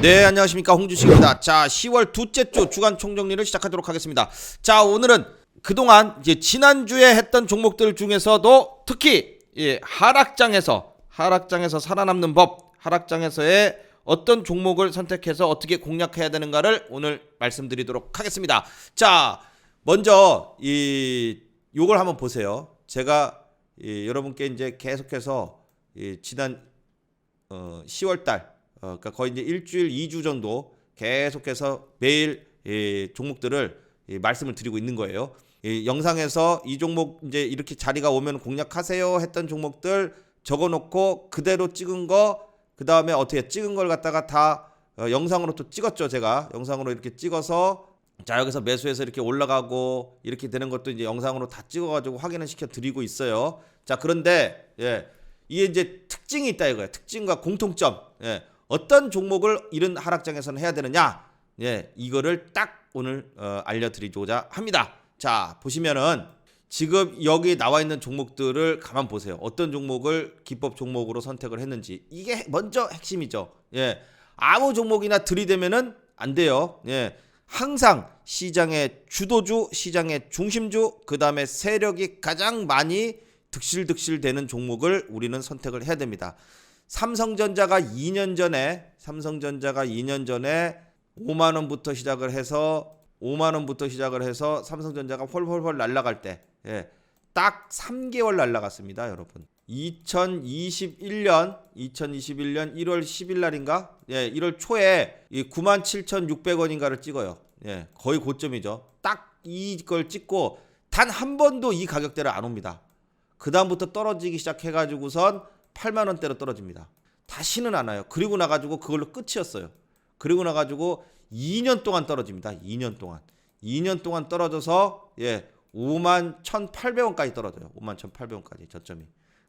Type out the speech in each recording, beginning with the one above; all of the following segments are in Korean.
네, 안녕하십니까. 홍주식입니다. 자, 10월 둘째 주 주간 총정리를 시작하도록 하겠습니다. 자, 오늘은 그동안 이제 지난주에 했던 종목들 중에서도 특히 예, 하락장에서 하락장에서 살아남는 법, 하락장에서의 어떤 종목을 선택해서 어떻게 공략해야 되는가를 오늘 말씀드리도록 하겠습니다. 자, 먼저 이 요걸 한번 보세요. 제가 이, 여러분께 이제 계속해서 이, 지난 어, 10월 달, 어, 그러니까 거의 이제 일주일, 2주 정도 계속해서 매일 이 종목들을 이 말씀을 드리고 있는 거예요. 이 영상에서 이 종목 이제 이렇게 자리가 오면 공략하세요 했던 종목들 적어놓고 그대로 찍은 거, 그 다음에 어떻게 찍은 걸 갖다가 다 어, 영상으로 또 찍었죠, 제가 영상으로 이렇게 찍어서 자 여기서 매수해서 이렇게 올라가고 이렇게 되는 것도 이제 영상으로 다 찍어가지고 확인을 시켜 드리고 있어요. 자 그런데 예 이게 이제 특징이 있다 이거예요. 특징과 공통점. 예 어떤 종목을 이런 하락장에서는 해야 되느냐. 예 이거를 딱 오늘 어, 알려드리고자 합니다. 자 보시면은 지금 여기 나와 있는 종목들을 가만 보세요. 어떤 종목을 기법 종목으로 선택을 했는지 이게 먼저 핵심이죠. 예 아무 종목이나 들이대면은 안 돼요. 예. 항상 시장의 주도주, 시장의 중심주, 그 다음에 세력이 가장 많이 득실득실 되는 종목을 우리는 선택을 해야 됩니다. 삼성전자가 2년 전에, 삼성전자가 2년 전에 5만 원부터 시작을 해서 5만 원부터 시작을 해서 삼성전자가 헐헐헐 날아갈 때, 예, 딱 3개월 날아갔습니다, 여러분. 2021년 2021년 1월 10일 날인가? 예, 1월 초에 이 97,600원인가를 찍어요. 예, 거의 고점이죠. 딱 이걸 찍고 단 한 번도 이 가격대를 안 옵니다. 그 다음부터 떨어지기 시작해 가지고선 8만 원대로 떨어집니다. 다시는 안 와요. 그리고 나 가지고 그걸로 끝이었어요. 그리고 나 가지고 2년 동안 떨어집니다. 2년 동안. 2년 동안 떨어져서 예, 5만 1,800원까지 떨어져요. 5만 1,800원까지 저점이.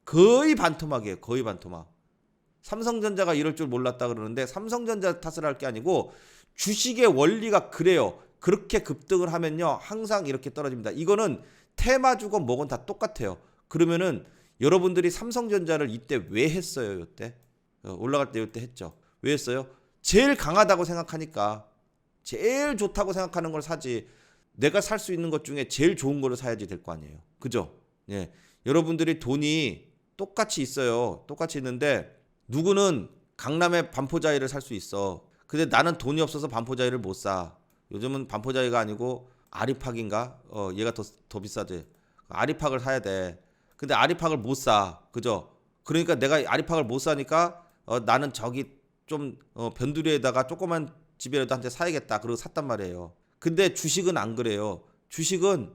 거의 반토막이에요. 거의 반토막. 삼성전자가 이럴 줄 몰랐다 그러는데 삼성전자 탓을 할 게 아니고 주식의 원리가 그래요. 그렇게 급등을 하면요. 항상 이렇게 떨어집니다. 이거는 테마 주건 뭐건 다 똑같아요. 그러면은 여러분들이 삼성전자를 이때 왜 했어요? 이때 어, 올라갈 때 이때 했죠. 왜 했어요? 제일 강하다고 생각하니까 제일 좋다고 생각하는 걸 사지. 내가 살 수 있는 것 중에 제일 좋은 거를 사야지 될 거 아니에요. 그죠? 예. 여러분들이 돈이 똑같이 있어요. 똑같이 있는데 누구는 강남의 반포자이를 살 수 있어. 근데 나는 돈이 없어서 반포자이를 못 사. 요즘은 반포자이가 아니고 아리팍인가? 어, 얘가 더, 더 비싸지. 아리팍을 사야 돼. 근데 아리팍을 못 사. 그죠? 그러니까 내가 아리팍을 못 사니까 어, 나는 저기 좀 어, 변두리에다가 조그만 집이라도 한 채 사야겠다. 그리고 샀단 말이에요. 근데 주식은 안 그래요. 주식은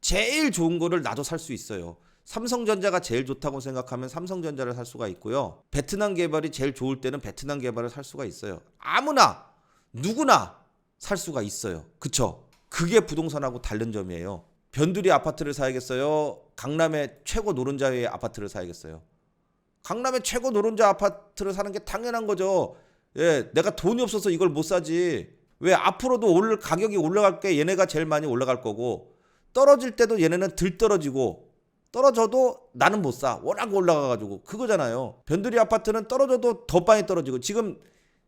제일 좋은 거를 나도 살 수 있어요. 삼성전자가 제일 좋다고 생각하면 삼성전자를 살 수가 있고요. 베트남 개발이 제일 좋을 때는 베트남 개발을 살 수가 있어요. 아무나 누구나 살 수가 있어요. 그쵸? 그게 부동산하고 다른 점이에요. 변두리 아파트를 사야겠어요. 강남의 최고 노른자의 아파트를 사야겠어요. 강남의 최고 노른자 아파트를 사는 게 당연한 거죠. 예, 내가 돈이 없어서 이걸 못 사지. 왜 앞으로도 올 가격이 올라갈 게 얘네가 제일 많이 올라갈 거고 떨어질 때도 얘네는 들 떨어지고 떨어져도 나는 못 사. 워낙 올라가가지고 그거잖아요. 변두리 아파트는 떨어져도 더 많이 떨어지고 지금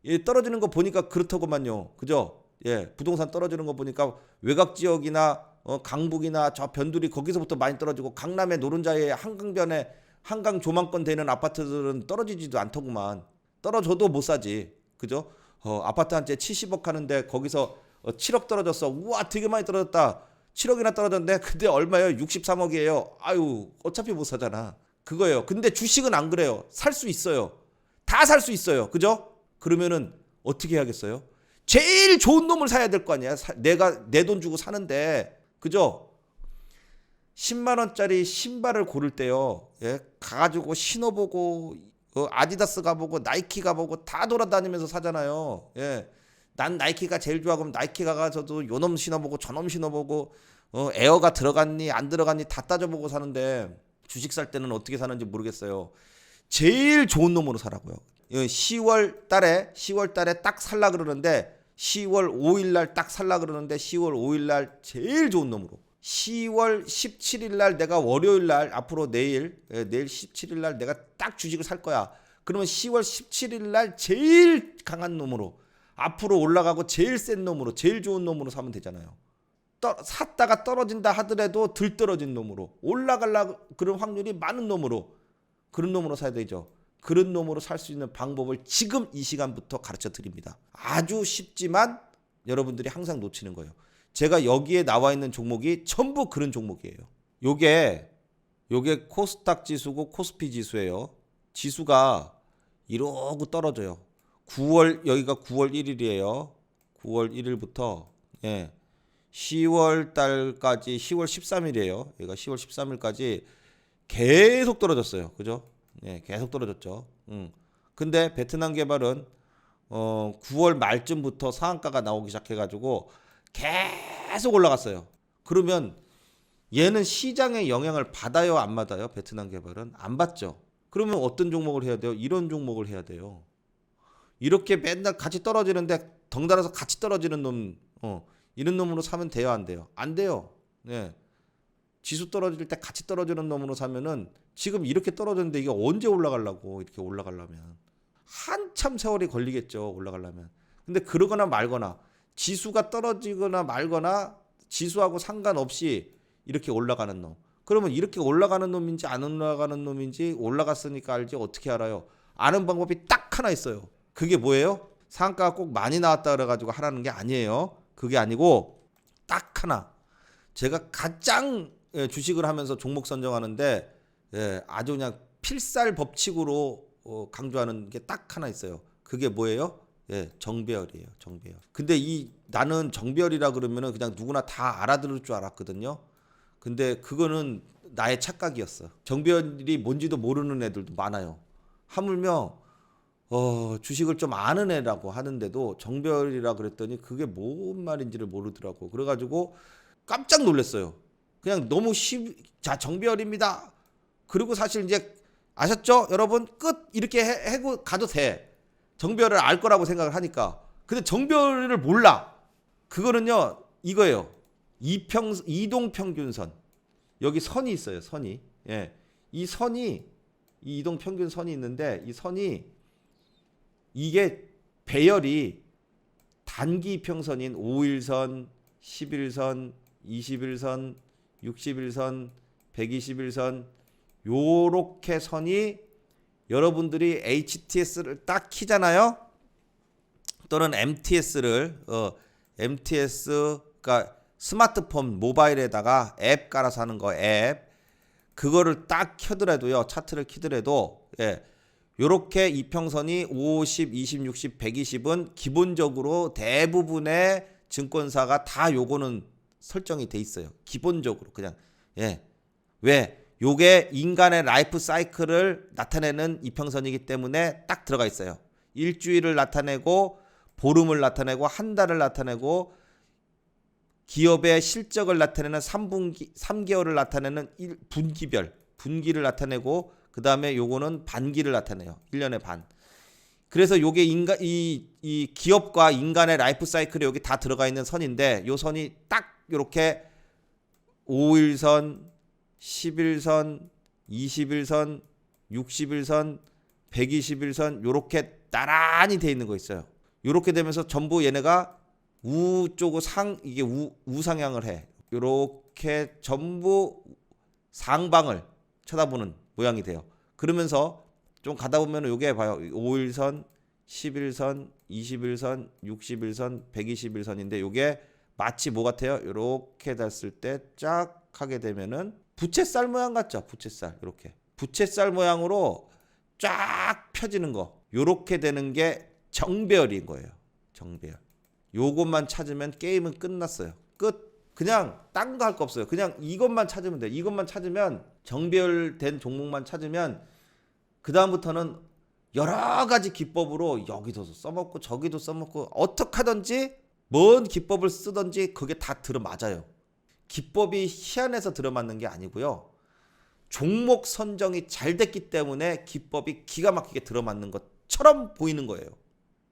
예, 떨어지는 거 보니까 그렇더구만요. 그죠? 예, 부동산 떨어지는 거 보니까 외곽 지역이나 어, 강북이나 저 변두리 거기서부터 많이 떨어지고 강남의 노른자의 한강변에 한강 조망권 되는 아파트들은 떨어지지도 않더구만. 떨어져도 못 사지. 그죠? 어, 아파트 한 채 70억 하는데 거기서 어, 7억 떨어졌어. 우와, 되게 많이 떨어졌다. 7억이나 떨어졌는데 근데 얼마예요? 63억이에요. 아유, 어차피 못 사잖아. 그거예요. 근데 주식은 안 그래요. 살 수 있어요. 다 살 수 있어요. 그죠? 그러면은 어떻게 해야겠어요? 제일 좋은 놈을 사야 될 거 아니야. 사- 내가 내 돈 주고 사는데. 그죠? 10만 원짜리 신발을 고를 때요. 예, 가가지고 신어보고 어, 아디다스 가보고 나이키 가보고 다 돌아다니면서 사잖아요. 예, 난 나이키가 제일 좋아 그럼 나이키 가가서도 요놈 신어보고 저놈 신어보고 어, 에어가 들어갔니 안 들어갔니 다 따져보고 사는데 주식 살 때는 어떻게 사는지 모르겠어요. 제일 좋은 놈으로 사라고요. 10월 달에 10월 달에 딱 살라 그러는데 10월 5일 날 딱 살라 그러는데 10월 5일 날 제일 좋은 놈으로 10월 17일 날 내가 월요일 날 앞으로 내일 예, 내일 17일 날 내가 딱 주식을 살 거야. 그러면 10월 17일 날 제일 강한 놈으로 앞으로 올라가고 제일 센 놈으로 제일 좋은 놈으로 사면 되잖아요. 떠, 샀다가 떨어진다 하더라도 덜 떨어진 놈으로 올라갈라 그런 확률이 많은 놈으로 그런 놈으로 사야 되죠. 그런 놈으로 살 수 있는 방법을 지금 이 시간부터 가르쳐 드립니다. 아주 쉽지만 여러분들이 항상 놓치는 거예요. 제가 여기에 나와 있는 종목이 전부 그런 종목이에요. 요게 요게 코스닥 지수고 코스피 지수예요. 지수가 이러고 떨어져요. 9월 여기가 9월 1일이에요. 9월 1일부터 예. 10월 달까지 10월 13일이에요. 얘가 10월 13일까지 계속 떨어졌어요. 그죠? 예, 계속 떨어졌죠. 음. 근데 베트남 개발은 어 9월 말쯤부터 상한가가 나오기 시작해 가지고 계속 올라갔어요. 그러면 얘는 시장의 영향을 받아요, 안 받아요? 베트남 개발은 안 받죠. 그러면 어떤 종목을 해야 돼요? 이런 종목을 해야 돼요. 이렇게 맨날 같이 떨어지는데 덩달아서 같이 떨어지는 놈, 어, 이런 놈으로 사면 돼요, 안 돼요? 안 돼요. 네. 지수 떨어질 때 같이 떨어지는 놈으로 사면은 지금 이렇게 떨어졌는데 이게 언제 올라가려고 이렇게 올라가려면 한참 세월이 걸리겠죠, 올라가려면. 근데 그러거나 말거나 지수가 떨어지거나 말거나 지수하고 상관없이 이렇게 올라가는 놈. 그러면 이렇게 올라가는 놈인지 안 올라가는 놈인지 올라갔으니까 알지 어떻게 알아요? 아는 방법이 딱 하나 있어요. 그게 뭐예요? 상가가 꼭 많이 나왔다 그래가지고 하라는 게 아니에요. 그게 아니고 딱 하나. 제가 가장 예, 주식을 하면서 종목 선정하는데 예, 아주 그냥 필살 법칙으로 어, 강조하는 게 딱 하나 있어요. 그게 뭐예요? 예, 정배열이에요. 정배열. 근데 이 나는 정배열이라 그러면은 그냥 누구나 다 알아들을 줄 알았거든요. 근데 그거는 나의 착각이었어. 정배열이 뭔지도 모르는 애들도 많아요. 하물며 어, 주식을 좀 아는 애라고 하는데도 정배열이라 그랬더니 그게 뭔 말인지를 모르더라고. 그래가지고 깜짝 놀랐어요. 그냥 너무 쉽, 자, 정배열입니다. 그리고 사실 이제 아셨죠? 여러분, 끝! 이렇게 해, 해고 가도 돼. 정배열을 알 거라고 생각을 하니까. 근데 정배열을 몰라. 그거는요, 이거예요. 이평, 이동평균선. 여기 선이 있어요, 선이. 예. 이 선이, 이 이동평균 선이 있는데, 이 선이, 이게 배열이 단기 이평선인 5일선, 11선, 21선, 61선, 121선 요렇게 선이 여러분들이 HTS를 딱 키잖아요. 또는 MTS를 어 MTS 그러니까 스마트폰 모바일에다가 앱 깔아서 하는 거 앱. 그거를 딱 켜더라도요. 차트를 키더라도 예. 요렇게 이평선이 50, 20, 60, 120은 기본적으로 대부분의 증권사가 다 요거는 설정이 돼 있어요. 기본적으로 그냥 예. 왜? 요게 인간의 라이프 사이클을 나타내는 이평선이기 때문에 딱 들어가 있어요. 일주일을 나타내고 보름을 나타내고 한 달을 나타내고 기업의 실적을 나타내는 3분기 3개월을 나타내는 1 분기별 분기를 나타내고 그다음에 요거는 반기를 나타내요. 1년의 반. 그래서 요게 인간 이, 이 기업과 인간의 라이프 사이클이 여기 다 들어가 있는 선인데 요 선이 딱 요렇게 5일선, 11선, 21선, 61선, 121선 요렇게 나란히 돼 있는 거 있어요. 요렇게 되면서 전부 얘네가 우쪽으로 상 이게 우, 우상향을 해. 요렇게 전부 상방을 쳐다보는 모양이 돼요. 그러면서 좀 가다 보면 요게 봐요. 5일선, 11선, 21선, 61선, 121선인데 요게 마치 뭐 같아요? 요렇게 됐을 때 쫙 하게 되면은 부채살 모양 같죠? 부채살 이렇게 부채살 모양으로 쫙 펴지는 거 요렇게 되는 게 정배열인 거예요. 정배열. 요것만 찾으면 게임은 끝났어요. 끝. 그냥 딴 거 할 거 없어요. 그냥 이것만 찾으면 돼. 이것만 찾으면 정배열된 종목만 찾으면 그 다음부터는 여러 가지 기법으로 여기도 써먹고 저기도 써먹고 어떻게 하든지 뭔 기법을 쓰든지 그게 다 들어맞아요. 기법이 희한해서 들어맞는 게 아니고요. 종목 선정이 잘 됐기 때문에 기법이 기가 막히게 들어맞는 것처럼 보이는 거예요.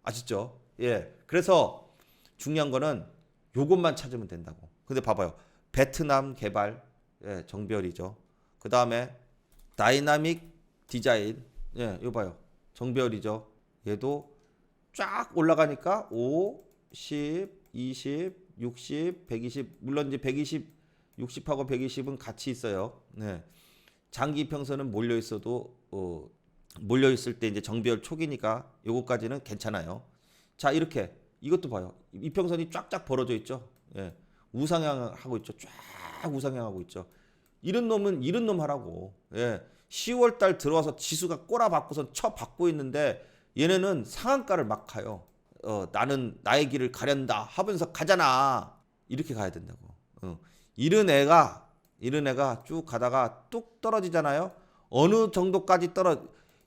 아시죠? 예. 그래서 중요한 거는 요것만 찾으면 된다고. 근데 봐봐요. 베트남 개발 예, 정별이죠. 그 다음에 다이나믹 디자인 예, 이거 봐요. 정별이죠. 얘도 쫙 올라가니까 5, 10, 20, 60, 120 물론 이제 120, 60하고 120은 같이 있어요. 네. 장기 이평선은 몰려 있어도 어, 몰려 있을 때 이제 정비열 초기니까 요거까지는 괜찮아요. 자 이렇게 이것도 봐요. 이평선이 쫙쫙 벌어져 있죠. 예. 우상향하고 있죠. 쫙 우상향하고 있죠. 이런 놈은 이런 놈 하라고. 예. 10월 달 들어와서 지수가 꼬라 받고선 쳐 받고 있는데 얘네는 상한가를 막 가요. 어, 나는 나의 길을 가련다 하면서 가잖아. 이렇게 가야 된다고. 어. 이런 애가 이런 애가 쭉 가다가 뚝 떨어지잖아요. 어느 정도까지 떨어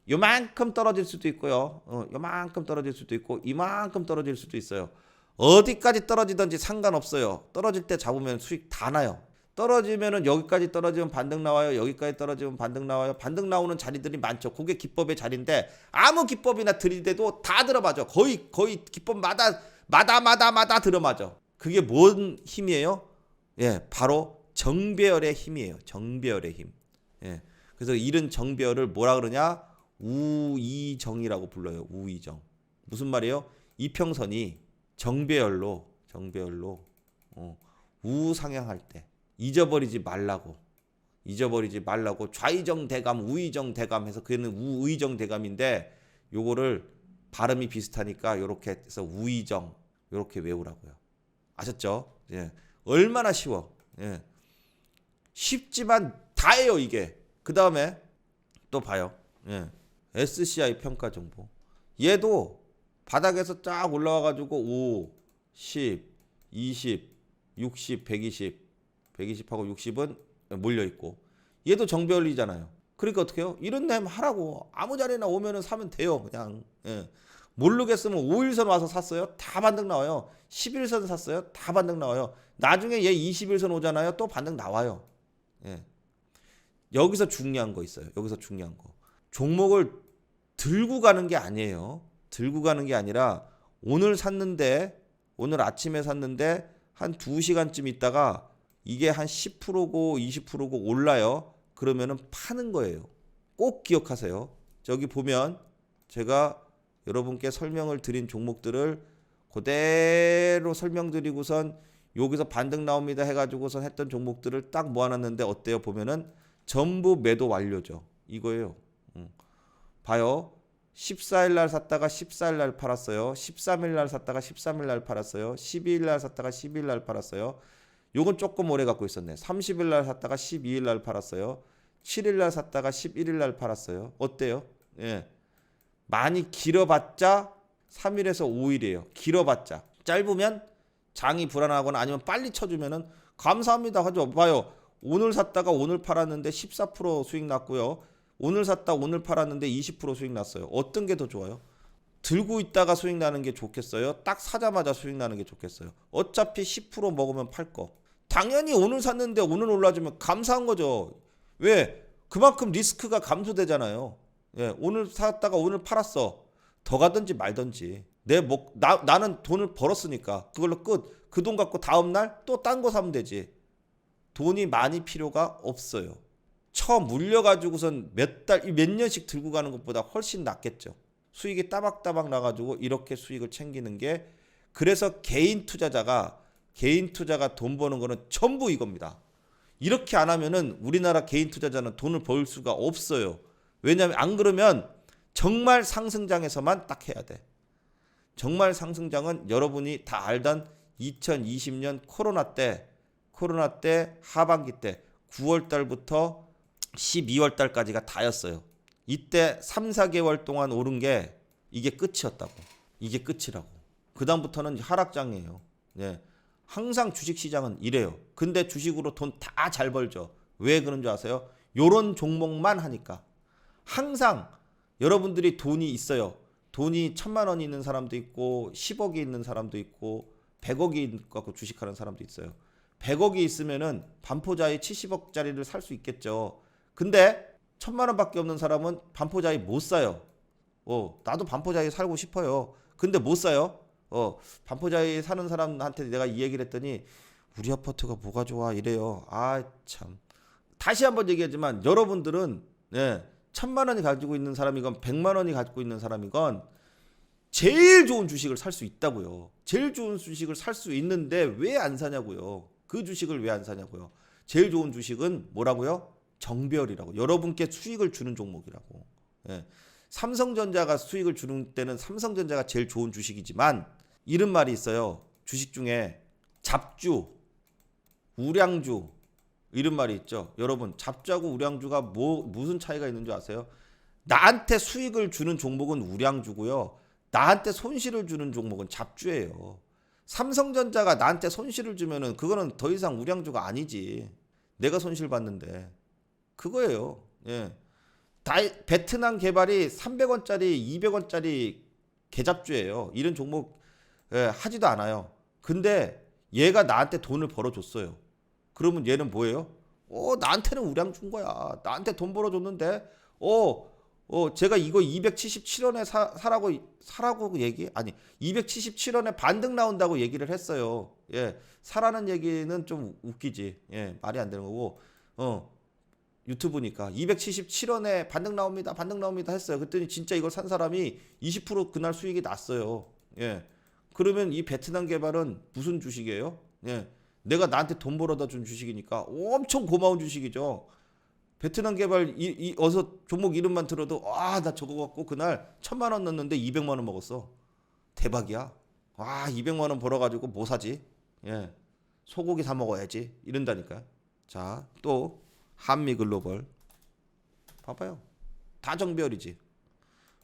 요만큼 떨어질 수도 있고요. 어, 요만큼 떨어질 수도 있고 이만큼 떨어질 수도 있어요. 어디까지 떨어지든지 상관없어요. 떨어질 때 잡으면 수익 다 나요. 떨어지면은 여기까지 떨어지면 반등 나와요. 여기까지 떨어지면 반등 나와요. 반등 나오는 자리들이 많죠. 그게 기법의 자리인데 아무 기법이나 들이대도 다 들어맞아. 거의 거의 기법마다 마다 마다 마다 들어맞아. 그게 뭔 힘이에요? 예, 바로 정배열의 힘이에요. 정배열의 힘. 예. 그래서 이런 정배열을 뭐라 그러냐? 우이정이라고 불러요. 우이정. 무슨 말이에요? 이평선이 정배열로 정배열로 어, 우상향할 때 잊어버리지 말라고 잊어버리지 말라고 좌이정 대감 우이정 대감 해서 그는 우의정 대감인데 요거를 발음이 비슷하니까 요렇게 해서 우이정 요렇게 외우라고요. 아셨죠? 예. 얼마나 쉬워. 예. 쉽지만 다예요, 이게. 그다음에 또 봐요. 예. SCI 평가 정보. 얘도 바닥에서 쫙 올라와 가지고 5, 10, 20, 60, 120, 120하고 60은 몰려 있고 얘도 정배열이잖아요. 그러니까 어떻게 해요? 이런 셈 하라고 아무 자리나 오면은 사면 돼요. 그냥 예. 모르겠으면 5일선 와서 샀어요. 다 반등 나와요. 11선 샀어요. 다 반등 나와요. 나중에 얘 21선 오잖아요. 또 반등 나와요. 예. 여기서 중요한 거 있어요. 여기서 중요한 거. 종목을 들고 가는 게 아니에요. 들고 가는 게 아니라 오늘 샀는데 오늘 아침에 샀는데 한 2시간쯤 있다가 이게 한 10%고 20%고 올라요. 그러면은 파는 거예요. 꼭 기억하세요. 저기 보면 제가 여러분께 설명을 드린 종목들을 그대로 설명드리고선 여기서 반등 나옵니다 해가지고선 했던 종목들을 딱 모아놨는데 어때요? 보면은 전부 매도 완료죠. 이거예요. 음. 봐요. 14일 날 샀다가 14일 날 팔았어요. 13일 날 샀다가 13일 날 팔았어요. 12일 날 샀다가 12일 날 팔았어요. 요건 조금 오래 갖고 있었네. 30일 날 샀다가 12일 날 팔았어요. 7일 날 샀다가 11일 날 팔았어요. 어때요? 예. 많이 길어봤자 3일에서 5일이에요. 길어봤자. 짧으면 장이 불안하거나 아니면 빨리 쳐주면은 감사합니다 하죠. 봐요. 오늘 샀다가 오늘 팔았는데 14% 수익 났고요. 오늘 샀다 오늘 팔았는데 20% 수익 났어요. 어떤 게 더 좋아요? 들고 있다가 수익 나는 게 좋겠어요? 딱 사자마자 수익 나는 게 좋겠어요? 어차피 10% 먹으면 팔 거. 당연히 오늘 샀는데 오늘 올라주면 감사한 거죠. 왜? 그만큼 리스크가 감소되잖아요. 예, 오늘 샀다가 오늘 팔았어. 더 가든지 말든지. 내 목, 나, 나는 돈을 벌었으니까. 그걸로 끝. 그 돈 갖고 다음날 또 딴 거 사면 되지. 돈이 많이 필요가 없어요. 처 물려가지고선 몇 달, 몇 년씩 들고 가는 것보다 훨씬 낫겠죠. 수익이 따박따박 나가지고 이렇게 수익을 챙기는 게 그래서 개인 투자자가 개인 투자가 돈 버는 거는 전부 이겁니다. 이렇게 안 하면은 우리나라 개인 투자자는 돈을 벌 수가 없어요. 왜냐하면 안 그러면 정말 상승장에서만 딱 해야 돼. 정말 상승장은 여러분이 다 알던 2020년 코로나 때 코로나 때 하반기 때 9월 달부터 12월 달까지가 다였어요. 이때 3, 4개월 동안 오른 게 이게 끝이었다고. 이게 끝이라고. 그다음부터는 하락장이에요. 네. 항상 주식 시장은 이래요. 근데 주식으로 돈 다 잘 벌죠. 왜 그런 줄 아세요? 요런 종목만 하니까. 항상 여러분들이 돈이 있어요. 돈이 천만 원이 있는 사람도 있고 10억이 있는 사람도 있고 100억이 갖고 주식하는 사람도 있어요. 100억이 있으면은 반포자이 70억짜리를 살 수 있겠죠. 근데 천만 원밖에 없는 사람은 반포자이 못 사요. 어, 나도 반포자이 살고 싶어요. 근데 못 사요. 어, 반포자이 사는 사람한테 내가 이 얘기를 했더니 우리 아파트가 뭐가 좋아 이래요. 아, 참. 다시 한번 얘기하지만 여러분들은 예, 천만 원이 가지고 있는 사람이건 백만 원이 가지고 있는 사람이건 제일 좋은 주식을 살 수 있다고요. 제일 좋은 주식을 살 수 있는데 왜 안 사냐고요. 그 주식을 왜 안 사냐고요. 제일 좋은 주식은 뭐라고요? 정별이라고. 여러분께 수익을 주는 종목이라고. 예. 삼성전자가 수익을 주는 때는 삼성전자가 제일 좋은 주식이지만 이런 말이 있어요. 주식 중에 잡주, 우량주 이런 말이 있죠. 여러분, 잡주하고 우량주가 뭐 무슨 차이가 있는 줄 아세요? 나한테 수익을 주는 종목은 우량주고요. 나한테 손실을 주는 종목은 잡주예요. 삼성전자가 나한테 손실을 주면은 그거는 더 이상 우량주가 아니지. 내가 손실 받는데 그거예요. 예. 다이, 베트남 개발이 300원짜리, 200원짜리 개잡주예요. 이런 종목 예, 하지도 않아요. 근데 얘가 나한테 돈을 벌어줬어요. 그러면 얘는 뭐예요? 어, 나한테는 우량주인 거야. 나한테 돈 벌어줬는데, 어, 어, 제가 이거 277원에 사, 사라고, 사라고 얘기? 아니, 277원에 반등 나온다고 얘기를 했어요. 예, 사라는 얘기는 좀 웃기지. 예, 말이 안 되는 거고, 어, 유튜브니까 277원에 반등 나옵니다. 반등 나옵니다 했어요. 그랬더니 진짜 이걸 산 사람이 20% 그날 수익이 났어요. 예. 그러면 이 베트남 개발은 무슨 주식이에요? 예. 내가 나한테 돈 벌어다 준 주식이니까 엄청 고마운 주식이죠. 베트남 개발 이, 이 어서 종목 이름만 들어도 아 나 저거 갖고 그날 천만 원 넣었는데 200만 원 먹었어. 대박이야. 와 200만 원 벌어가지고 뭐 사지? 예. 소고기 사 먹어야지. 이런다니까. 자 또 한미 글로벌 봐봐요. 다 정별이지.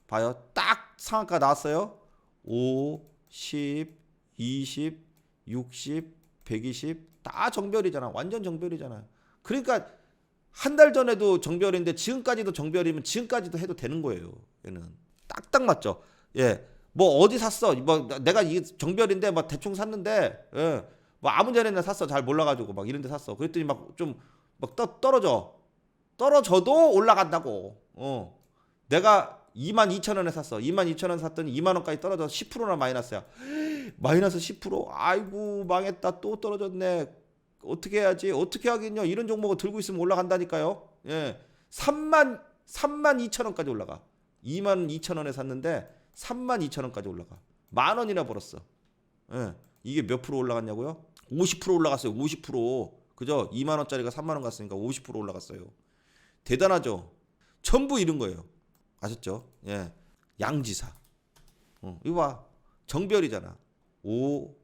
봐요. 딱 상한가 나왔어요. 5, 10, 20, 60, 120. 다 정별이잖아. 완전 정별이잖아요. 그러니까 한 달 전에도 정별인데 지금까지도 정별이면 지금까지도 해도 되는 거예요. 얘는 딱딱 맞죠. 예. 뭐 어디 샀어? 뭐 내가 이 정별인데 막 대충 샀는데 예. 뭐 아무 자리나 샀어. 잘 몰라 가지고 막 이런 데 샀어. 그랬더니 막 좀 막 떨어져. 떨어져도 올라간다고. 어. 내가 2만 2천 원에 샀어. 2만 2천 원 샀더니 2만 원까지 떨어져 10%나 마이너스야. 마이너스 10%? 아이고 망했다. 또 떨어졌네. 어떻게 해야지? 어떻게 하겠냐? 이런 종목을 들고 있으면 올라간다니까요. 예. 3만 3만 2천 원까지 올라가. 2만 2천 원에 샀는데 3만 2천 원까지 올라가. 만 원이나 벌었어. 예. 이게 몇 프로 올라갔냐고요? 50% 올라갔어요. 50%. 그죠? 2만 원짜리가 3만 원 갔으니까 50% 올라갔어요. 대단하죠. 전부 이런 거예요. 아셨죠? 예. 양지사. 어, 이거 봐. 정별이잖아. 5,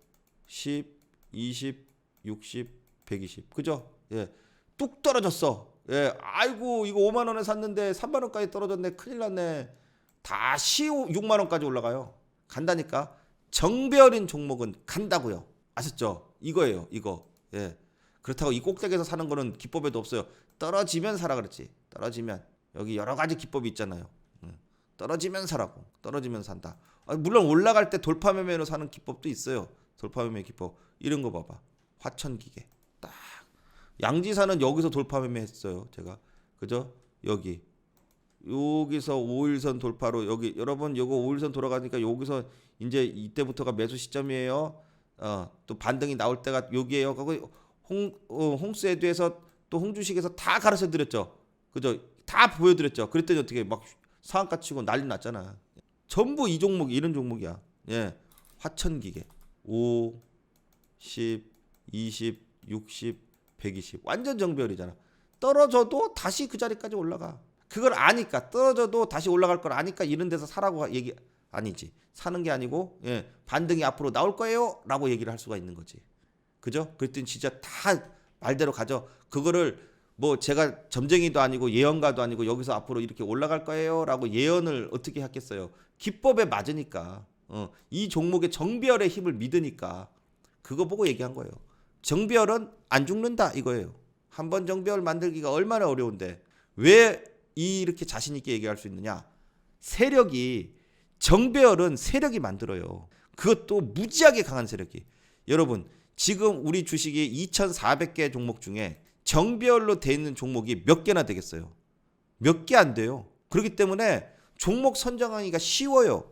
10, 20, 60, 120. 그죠? 예. 뚝 떨어졌어. 예. 아이고, 이거 5만 원에 샀는데 3만 원까지 떨어졌네. 큰일 났네. 다시 6만 원까지 올라가요. 간다니까. 정별인 종목은 간다고요. 아셨죠? 이거예요. 이거. 예. 그렇다고 이 꼭대기에서 사는 거는 기법에도 없어요. 떨어지면 사라 그랬지. 떨어지면 여기 여러 가지 기법이 있잖아요. 응. 떨어지면 사라고. 떨어지면 산다. 아, 물론 올라갈 때 돌파 매매로 사는 기법도 있어요. 돌파 매매 기법. 이런 거 봐봐. 화천 기계. 딱. 양지사는 여기서 돌파 매매 했어요. 제가. 그죠? 여기. 여기서 5일선 돌파로 여기 여러분 요거 5일선 돌아가니까 여기서 이제 이때부터가 매수 시점이에요. 어, 또 반등이 나올 때가 여기에요. 그거 홍 어, 홍스에드에서 또 홍주식에서 다 가르쳐 드렸죠. 그죠? 다 보여드렸죠. 그랬더니 어떻게 막 상한가 치고 난리 났잖아. 전부 이 종목 이런 종목이야. 예, 화천기계 5, 10, 20, 60, 120 완전 정별이잖아. 떨어져도 다시 그 자리까지 올라가. 그걸 아니까 떨어져도 다시 올라갈 걸 아니까 이런 데서 사라고 얘기 아니지. 사는 게 아니고 예, 반등이 앞으로 나올 거예요라고 얘기를 할 수가 있는 거지. 그죠? 그랬더니 진짜 다 말대로 가죠. 그거를 뭐 제가 점쟁이도 아니고 예언가도 아니고 여기서 앞으로 이렇게 올라갈 거예요라고 예언을 어떻게 했겠어요? 기법에 맞으니까 어, 이 종목의 정별의 힘을 믿으니까 그거 보고 얘기한 거예요. 정별은 안 죽는다 이거예요. 한 번 정별 만들기가 얼마나 어려운데 왜 이렇게 자신 있게 얘기할 수 있느냐? 세력이 정별은 세력이 만들어요. 그것도 무지하게 강한 세력이. 여러분 지금 우리 주식이 2,400개 종목 중에 정별로 돼 있는 종목이 몇 개나 되겠어요? 몇 개 안 돼요. 그렇기 때문에 종목 선정하기가 쉬워요.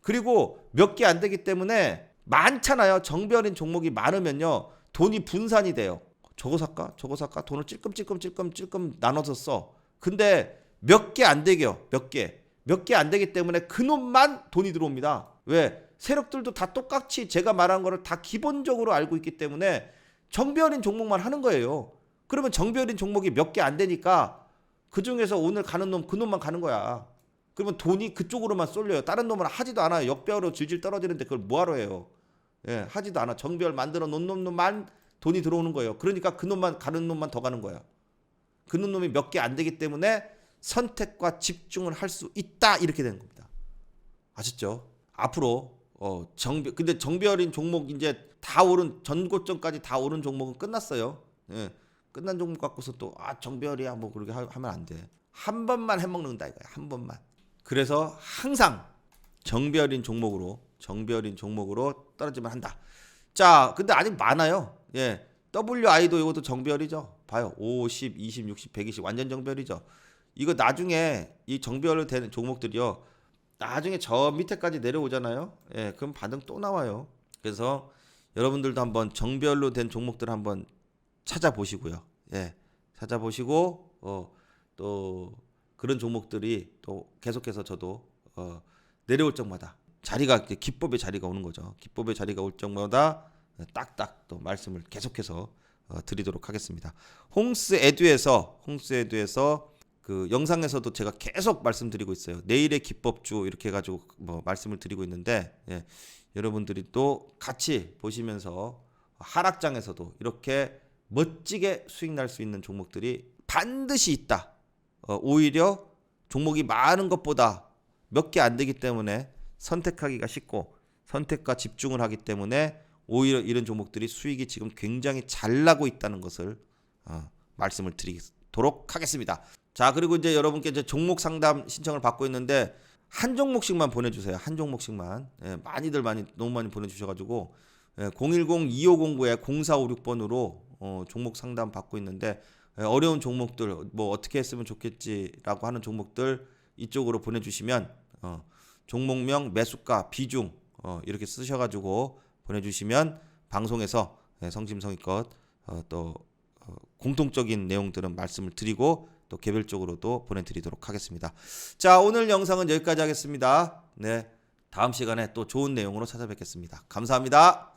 그리고 몇 개 안 되기 때문에 많잖아요. 정별인 종목이 많으면요. 돈이 분산이 돼요. 저거 살까? 저거 살까? 돈을 찔끔찔끔 찔끔 찔끔 나눠서 써. 근데 몇 개 안 되게요. 몇 개. 몇 개 안 되기 때문에 그놈만 돈이 들어옵니다. 왜? 세력들도 다 똑같이 제가 말한 거를 다 기본적으로 알고 있기 때문에 정비어린 종목만 하는 거예요. 그러면 정비어린 종목이 몇 개 안 되니까 그 중에서 오늘 가는 놈 그 놈만 가는 거야. 그러면 돈이 그쪽으로만 쏠려요. 다른 놈은 하지도 않아요. 역배우로 질질 떨어지는데 그걸 뭐하러 해요? 예, 하지도 않아. 정비열 만들어 놓은 놈만 돈이 들어오는 거예요. 그러니까 그 놈만 가는 놈만 더 가는 거야. 그 놈이 몇 개 안 되기 때문에 선택과 집중을 할 수 있다 이렇게 되는 겁니다. 아셨죠? 앞으로 어 정비 근데 정비열인 종목 이제 다 오른 전고점까지 다 오른 종목은 끝났어요. 예. 끝난 종목 갖고서 또 아 정비열이야 뭐 그렇게 하- 하면 안 돼. 한 번만 해 먹는다 이거야. 한 번만. 그래서 항상 정비열인 종목으로 정비열인 종목으로 떨어지면 한다. 자, 근데 아직 많아요. 예. WI도 이것도 정비열이죠. 봐요. 5, 10, 20, 60, 120 완전 정비열이죠. 이거 나중에 이 정비열로 되는 종목들이요. 나중에 저 밑에까지 내려오잖아요. 예, 그럼 반등 또 나와요. 그래서 여러분들도 한번 정비열로 된 종목들 한번 찾아보시고요. 예, 찾아보시고 어, 또 그런 종목들이 또 계속해서 저도 어, 내려올 적마다 자리가 기법의 자리가 오는 거죠. 기법의 자리가 올 적마다 딱딱 또 말씀을 계속해서 어, 드리도록 하겠습니다. 홍스 에듀에서 홍스 에듀에서 그 영상에서도 제가 계속 말씀드리고 있어요. 내일의 기법주 이렇게 해가지고 뭐 말씀을 드리고 있는데 예, 여러분들이 또 같이 보시면서 하락장에서도 이렇게 멋지게 수익 날 수 있는 종목들이 반드시 있다. 어, 오히려 종목이 많은 것보다 몇 개 안 되기 때문에 선택하기가 쉽고 선택과 집중을 하기 때문에 오히려 이런 종목들이 수익이 지금 굉장히 잘 나고 있다는 것을 어, 말씀을 드리도록 하겠습니다. 자 그리고 이제 여러분께 이제 종목 상담 신청을 받고 있는데 한 종목씩만 보내주세요. 한 종목씩만 예, 많이들 많이 너무 많이 보내주셔가지고 예, 010-2509에 0456번으로 어, 종목 상담 받고 있는데 예, 어려운 종목들 뭐 어떻게 했으면 좋겠지라고 하는 종목들 이쪽으로 보내주시면 어, 종목명 매수가 비중 어, 이렇게 쓰셔가지고 보내주시면 방송에서 예, 성심성의껏 어, 또 어, 공통적인 내용들은 말씀을 드리고 또 개별적으로도 보내드리도록 하겠습니다. 자 오늘 영상은 여기까지 하겠습니다. 네 다음 시간에 또 좋은 내용으로 찾아뵙겠습니다. 감사합니다.